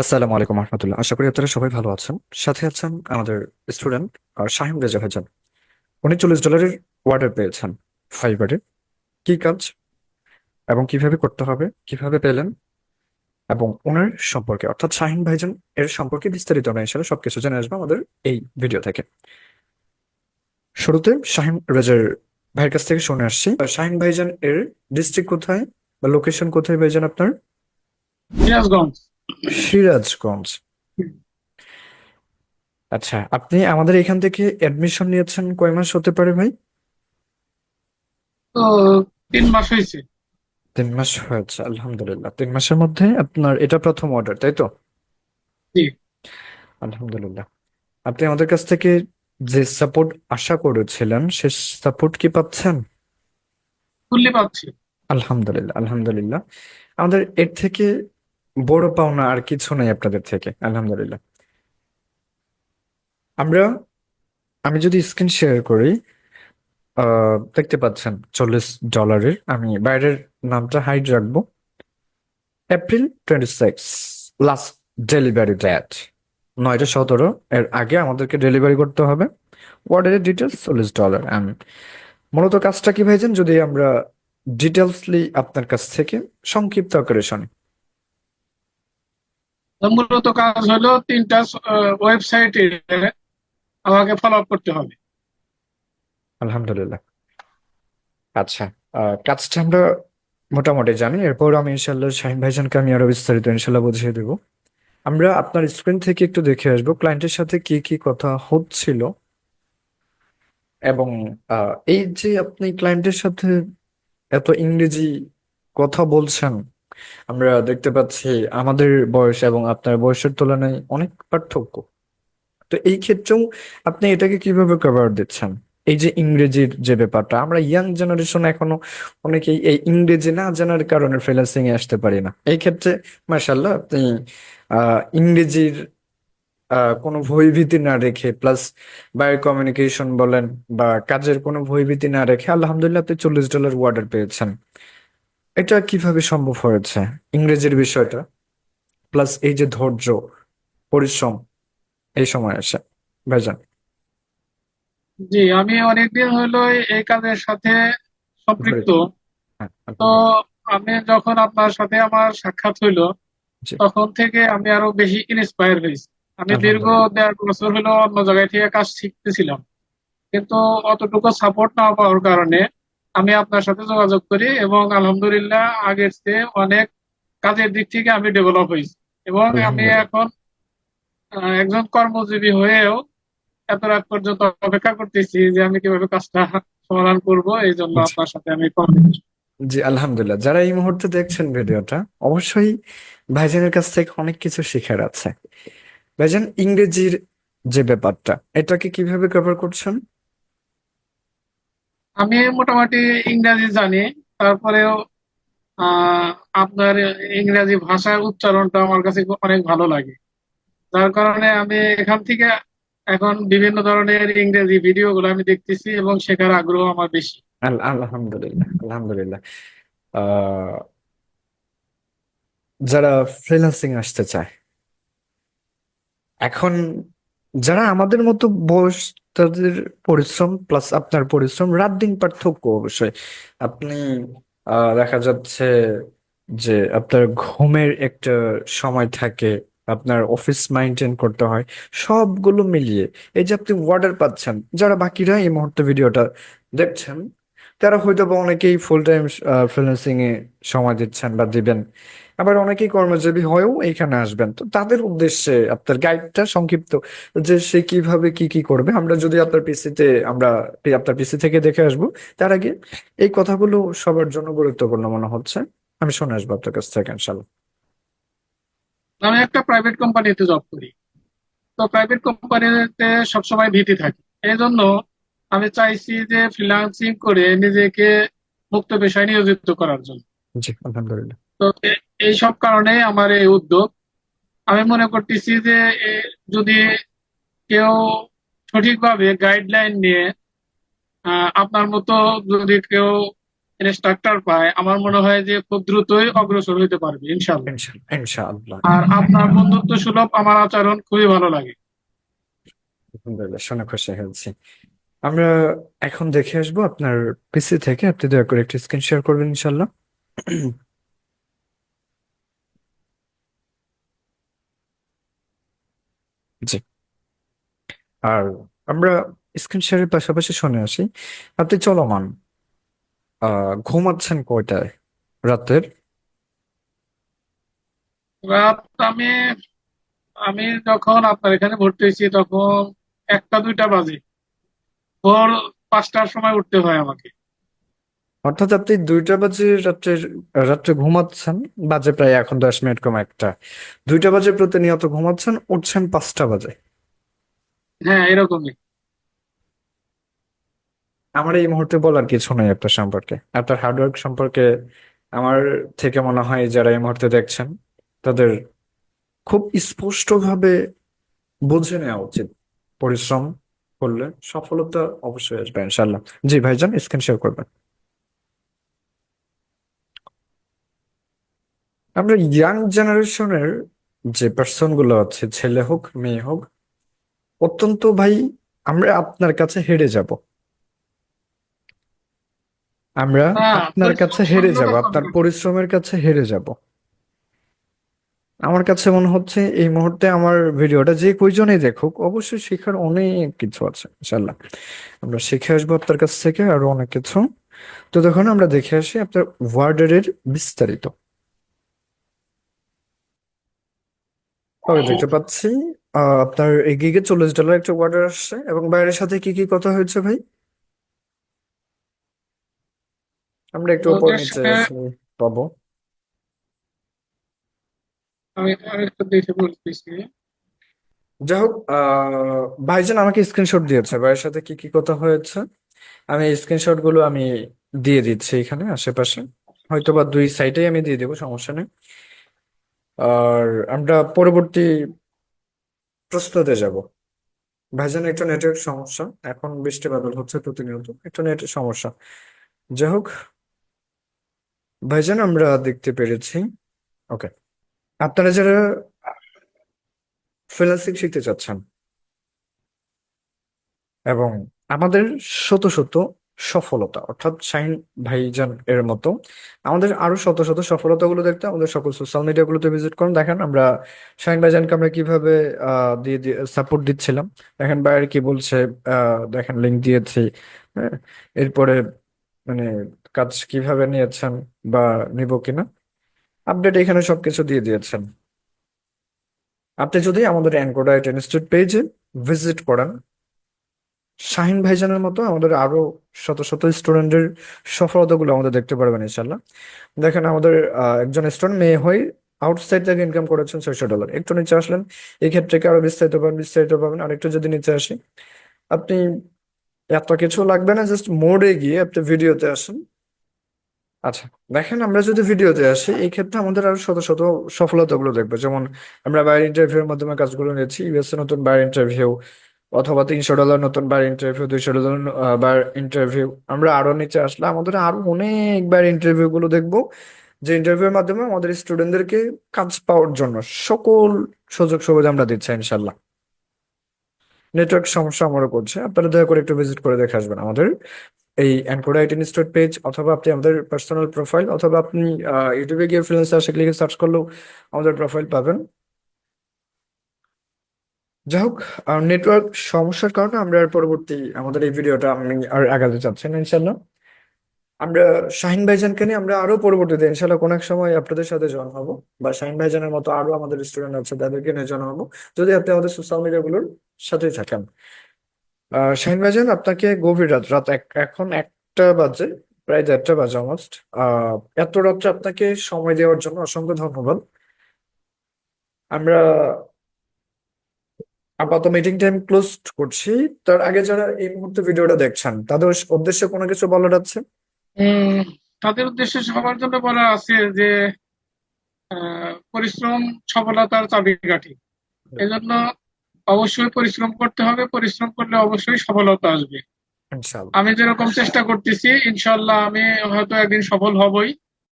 আসসালামু আলাইকুম রহমতুল্লাহ আশা করি আপনারা সবাই ভালো আছেন। সাথে আছেন আমাদের স্টুডেন্ট শাহিম রেজা ভাইজান। উনি চল্লিশ ডলারের অর্ডার পেয়েছেন ফাইবারে। কি কাজ এবং কীভাবে করতে হবে, কীভাবে পেলেন এবং ওনার সম্পর্কে, অর্থাৎ শাহিন ভাইজান এর সম্পর্কে বিস্তারিত আমরা ইনশাল্লাহ সবকিছু জেনে আসব আমাদের এই ভিডিও থেকে। শুরুতে শাহিন রেজার ভাইয়ের কাছ থেকে শুনে আসছি। শাহিন ভাইজান এর ডিস্ট্রিক্ট কোথায় বা লোকেশন কোথায় ভাইজান আপনার? সিরাজগঞ্জ। আচ্ছা আপনি আমাদের এখান থেকে অ্যাডমিশন নিয়েছেন কয় মাস হতে পারে ভাই? তো তিন মাস হয়েছে। তিন মাস হয়েছে আলহামদুলিল্লাহ। তিন মাসের মধ্যে আপনার এটা প্রথম অর্ডার তাই তো? জি। আলহামদুলিল্লাহ। আপনি আমাদের কাছ থেকে যে সাপোর্ট আশা করেছিলেন সে সাপোর্ট কি পাচ্ছেন? ফুললি পাচ্ছি। আলহামদুলিল্লাহ আলহামদুলিল্লাহ। আমাদের এর থেকে বড় পাওনা আর কিছু নেই আপনাদের থেকে, আলহামদুলিল্লাহ। আমরা, আমি যদি স্ক্রিন শেয়ার করি দেখতে পাচ্ছেন চল্লিশ ডলারের, আমি বাইরের নামটা হাইড রাখব। April twenty six last delivery date নয়টা সতেরো, এর আগে আমাদেরকে ডেলিভারি করতে হবে। অর্ডারের ডিটেলস চল্লিশ ডলার অ্যান্ড মূলত কাজটা কি ভাইজান? যদি আমরা ডিটেলসলি আপনার কাছ থেকে সংক্ষিপ্ত আকারে শুনি। মূলত কাজ হলো তিনটা ওয়েবসাইটে আমাকে ফলো আপ করতে হবে। আলহামদুলিল্লাহ। আচ্ছা কাজটা আমরা মোটামুটি জানি। এরপর আমি ইনশাল্লাহ শাহিন ভাইজানকে আমি আরও বিস্তারিত ইনশাল্লাহ বুঝিয়ে দেব। আমরা আপনার স্ক্রিন থেকে একটু দেখে আসব ক্লায়েন্টের সাথে কি কি কথা হচ্ছিল। এবং এই যে আপনি ক্লায়েন্টের সাথে এত ইংরেজি কথা বলছেন আমরা দেখতে পাচ্ছি আমাদের বয়স এবং আপনার বয়সের তুলনায় অনেক পার্থক্য। তো এই ক্ষেত্রেও আপনি এটাকে কীভাবে কভার দিচ্ছেন? এই যে ইংরেজির যে ব্যাপারটা, আমরা ইয়াং জেনারেশন এখনও অনেকেই এই ইংরেজি না জানার কারণে ফ্রিল্যান্সিং এ আসতে পারি না। এই ক্ষেত্রে মার্শাল্লাহ আপনি ইংরেজির কোনো ভয়ভীতি না রেখে প্লাস বায়ো কমিউনিকেশন বলেন বা কাজের কোনো ভয়ভীতি না রেখে, আলহামদুলিল্লাহ, আপনি চল্লিশ ডলার ওয়ার্ডার পেয়েছেন। এটা কীভাবে সম্ভব হয়েছে? ইংরেজির বিষয়টা প্লাস এই যে ধৈর্য পরিশ্রম এই সময় এসে ভাইজান? জি আমি অনেকদিন হলো এই কাজের সাথে সম্পৃক্ত। হ্যাঁ তো আমি যখন আপনার সাথে আমার সাক্ষাৎ হইল। তখন থেকে আমি আরও বেশি ইন্সপায়ার হয়েছি। আমি দীর্ঘ দেড় বছর হলো অন্য জায়গায় থেকে কাজ শিখতেছিলাম। কিন্তু অতটুকু সাপোর্ট না পাওয়ার কারণে আমি আপনার সাথে যোগাযোগ করি এবং আলহামদুলিল্লাহ আগের চেয়ে অনেক কাজের দিক থেকে আমি ডেভেলপ হয়েছি। এবং আমি এখন একজন কর্মজীবী হয়েও এত রাত পর্যন্ত অপেক্ষা করতেছি যে আমি কীভাবে কাজটা সমাধান করব এই জন্য আপনার সাথে আমি কমিউনিকেশন জি আলহামদুলিল্লাহ। যারা এই মুহূর্তে দেখছেন ভিডিওটা অবশ্যই ভাইজানের কাছ থেকে অনেক কিছু শেখার আছে। ভাইজান ইংরেজির যে ব্যাপারটা এটাকে কীভাবে কভার করছেন? আমি মোটামুটি ইংরেজি জানি, তারপরেও আপনার ইংরেজি ভাষার উচ্চারণটা আমার কাছে অনেক ভালো লাগে। যার কারণে আমি এখান থেকে এখন বিভিন্ন ধরনের ইংরেজি ভিডিও গুলো আমি দেখতেছি এবং শেখার আগ্রহ আমার বেশি। আল, আলহামদুলিল্লাহ আলহামদুলিল্লাহ। যারা ফ্রিল্যান্সিং আসতে চায়, এখন যারা আমাদের মতো বয়স তাদের পরিশ্রম প্লাস আপনার পরিশ্রম, রাত দিন পার্থক্য অবশ্যই। আপনি দেখা যাচ্ছে যে আপনার ঘুমের একটা সময় থাকে, আপনার অফিস মেনটেন করতে হয়, সবগুলো মিলিয়ে। এই যে আপনি অর্ডার পাচ্ছেন, যারা বাকিরা এই মুহূর্তে ভিডিওটা দেখছেন, তারা হয়তো বা অনেকেই ফুল টাইম ফ্রিল্যান্সিং এ সময় দিচ্ছেন বা দিবেন। আবার অনেকেই কর্মজীবী হয়েও এখানে আসবেন। তো তাদের উদ্দেশ্যে আপনার গাইডটা সংক্ষিপ্ত যে সে কীভাবে কি কি করবে। আমরা যদি আপনার পিসিতে আমরা আপনার পিসি থেকে দেখে আসব। তার আগে এই কথাগুলো সবার জন্য গুরুত্বপূর্ণ মনে হচ্ছে। আমি শুনে আসব আপনার কাছ থেকে ইনশাল্লাহ আমি একটা প্রাইভেট কোম্পানিতে জব করি। তো প্রাইভেট কোম্পানিতে সবসময় ভীতি থাকে। এই জন্য আমি চাইছি যে ফ্রিল্যান্সিং করে নিজেকে মুক্ত পেশায় নিয়োজিত করার জন্য। জি আলহামদুলিল্লাহ। তো এই সব কারণে আমার এই উদ্যোগ। আমি মনে করতেছি যে যদি কেউ সঠিকভাবে গাইডলাইন নিয়ে আপনার মতো যদি কেউ ইনস্ট্রাক্টর পায় আমার মনে হয় যে খুব দ্রুতই অগ্রসর হইতে পারবে ইনশাল্লাহ ইনশাআল্লাহ আর আপনার বন্ধুত্ব সুলভ আমার আচরণ খুবই ভালো লাগে। শুনে খুশি হয়েছি। আমরা এখন দেখে আসব আপনার পিসি থেকে। আপনি দয়া করে একটি স্ক্রিন শেয়ার করবেন ইনশাল্লাহ জি। আর আমরা স্ক্রিন শেয়ারের পাশাপাশি শুনে আসি আপনি চলমান আহ ঘুমাচ্ছেন কয়টায় রাতের? রাত আমি আমি যখন আপনার এখানে ভর্তি হয়েছি তখন একটা দুইটা বাজে। ভোর পাঁচটার সময় উঠতে হয় আমাকে। অর্থাৎ আপনি দুইটা বাজে রাত্রে রাত্রে ঘুমাচ্ছেন বাজে প্রায় এখন দশ মিনিট কম একটা। দুইটা বাজে প্রতিনিয়ত ঘুমাচ্ছেন উঠছেন পাঁচটা বাজে। হ্যাঁ এরকমই। আমার এই মুহূর্তে বলার কিছু নেই আপনার সম্পর্কে। আপনার হার্ডওয়ার্ক সম্পর্কে আমার থেকে মনে হয় যারা এই মুহূর্তে দেখছেন তাদের খুব স্পষ্টভাবে বুঝে নেওয়া উচিত। পরিশ্রম করলে সফলতা অবশ্যই আসবে ইনশাল্লাহ জি ভাইজান স্ক্রিন শেয়ার করবেন। আমরা ইয়াং জেনারেশনের যে পার্সনগুলো আছে ছেলে হোক মেয়ে হোক অত্যন্ত ভাই আমরা আপনার কাছে হেরে যাব। আমরা আপনার কাছে হেরে যাব আপনার পরিশ্রমের কাছে হেরে যাব। আমার কাছে মনে হচ্ছে এই মুহূর্তে আমার ভিডিওটা যে কয়জনেই দেখুক অবশ্যই শেখার অনেক কিছু আছে ইনশাল্লাহ আমরা শিখে আসব আপনার কাছ থেকে আরও অনেক কিছু। তো দেখুন আমরা দেখে আসি আপনার ওয়ার্ডের বিস্তারিত। ওকে দেখতে পাচ্ছি। আহ, আপনার এই গিগে চল্লিশ ডলার একটা অর্ডার আসছে। এবং বাইরের সাথে কি কি কথা হয়েছে ভাই? আমরা একটু উপর ওদের নিচে পাবো। আমি একটু দেখে বলতেছি যাই হোক ভাইজান আমাকে স্ক্রিনশট দিয়েছে। ভাইয়ের সাথে কি কি কথা হয়েছে? আমি স্ক্রিনশটগুলো আমি দিয়ে দিচ্ছি এখানে আশেপাশে। হয়তো বা দুই সাইডেই আমি দিয়ে দেবো সমস্যা নেই। আর আমরা পরবর্তী প্রশ্নতে যাব। ভাইজান একটু নেটের সমস্যা। এখন বৃষ্টি বাদল হচ্ছে প্রতিনিয়ত। একটু নেটের সমস্যা। যাই হোক, ভাইজান, আমরা দেখতে পেরেছি। ওকে আপনারা যারা ফ্রিল্যান্সিং শিখতে চাচ্ছেন এবং আমাদের শত শত সফলতা, অর্থাৎ শাহিন ভাইজান এর মতো। আমাদের আরও শত শত সফলতাগুলো দেখতে, আমাদের সকল সোশ্যাল মিডিয়াগুলোতে ভিজিট করুন। দেখেন, আমরা শাহিন ভাইজানকে আমরা কীভাবে দিয়ে দিয়ে সাপোর্ট দিচ্ছিলাম। দেখেন, বাইরে কি বলছে দেখেন লিঙ্ক দিয়েছি হ্যাঁ? এরপরে মানে কাজ কীভাবে নিয়েছেন বা নিব কিনা? আপডেট এখানে সবকিছু দিয়ে দিয়েছেন। আপনি যদি আমাদের অ্যানকোডাইট ইনস্টিটিউট পেজে ভিজিট করেন শাহিন ভাইজানের মতো আমাদের আরও শত শত স্টুডেন্টের সফলতাগুলো আমাদের দেখতে পারবেন ইনশাল্লাহ দেখেন আমাদের একজন স্টুডেন্ট মেয়ে হয়ে আউটসাইড থেকে ইনকাম করেছেন ছয়শো ডলার একটু নিচে আসলেন, এই ক্ষেত্রে আরও বিস্তারিত পাবেন? বিস্তারিত পাবেন আর একটু যদি নিচে আসি। আপনি এত কিছু লাগবে না জাস্ট মোডে গিয়ে আপনি ভিডিওতে আসেন। আচ্ছা দেখেন আমরা যদি ভিডিওতে আসি, এই ক্ষেত্রে আমাদের আরও শত শত সফলতাগুলো দেখব। যেমন আমরা বাইরের ইন্টারভিউর মাধ্যমে কাজগুলো নিয়েছি ইউএসএ নতুন বাইরের ইন্টারভিউ অথবা তিনশো ডলার নতুন বার ইন্টারভিউ দুইশো ডলার বার ইন্টারভিউ আমরা আরও নিচে আসলে আমাদের আরও অনেকবার ইন্টারভিউ গুলো দেখব, যে ইন্টারভিউর মাধ্যমে আমাদের স্টুডেন্টদেরকে কাজ পাওয়ার জন্য সকল সুযোগ সুবিধা আমরা দিচ্ছি ইনশাল্লাহ নেটওয়ার্ক সমস্যা আমারও করছে, আপনারা দয়া করে একটু ভিজিট করে দেখে আসবেন আমাদের এই অ্যানকোডা আইটি ইনস্টিটিউট পেজ অথবা আপনি আমাদের পার্সোনাল প্রোফাইল অথবা আপনি ইউটিউবে গিয়ে ফ্রিল্যান্সার লিখে সার্চ করলেও আমাদের প্রোফাইল পাবেন। যাই হোক নেটওয়ার্ক সমস্যার কারণে আমরা আর পরবর্তী আমাদের এই ভিডিওটা আমি আর আগাতে চাচ্ছি না ইনশাল্লাহ আমরা শাহিন ভাইজানকে নিয়ে আমরা আরও পরবর্তীতে ইনশাল্লাহ কোনো এক সময় আপনাদের সাথে জয়েন হব বা শাহিন ভাইজানের মতো আরও আমাদের স্টুডেন্ট আছে, তাদেরকে নিয়ে জয়েন হব, যদি আপনি আমাদের সোশ্যাল মিডিয়াগুলোর সাথেই থাকেন। শাহিন ভাইজান, আপনাকে গভীর রাত রাত এখন একটা বাজে, প্রায় দেড়টা বাজে অলমোস্ট আহ এত রাত্রে আপনাকে সময় দেওয়ার জন্য অসংখ্য ধন্যবাদ। আমরা আপাতত মিটিং টাইম ক্লোজ করছি। তার আগে যারা এই মুহূর্তে ভিডিওটা দেখছেন তাদের উদ্দেশ্যে কোনো কিছু বলার আছে? তাদের উদ্দেশ্যে সবার জন্য বলা আছে যে পরিশ্রম সফলতার চাবিকাঠি। এজন্য অবশ্যই পরিশ্রম করতে হবে। পরিশ্রম করলে অবশ্যই সফলতা আসবে। আমি যেরকম চেষ্টা করতেছি ইনশাল্লাহ আমি হয়তো একদিন সফল হবই।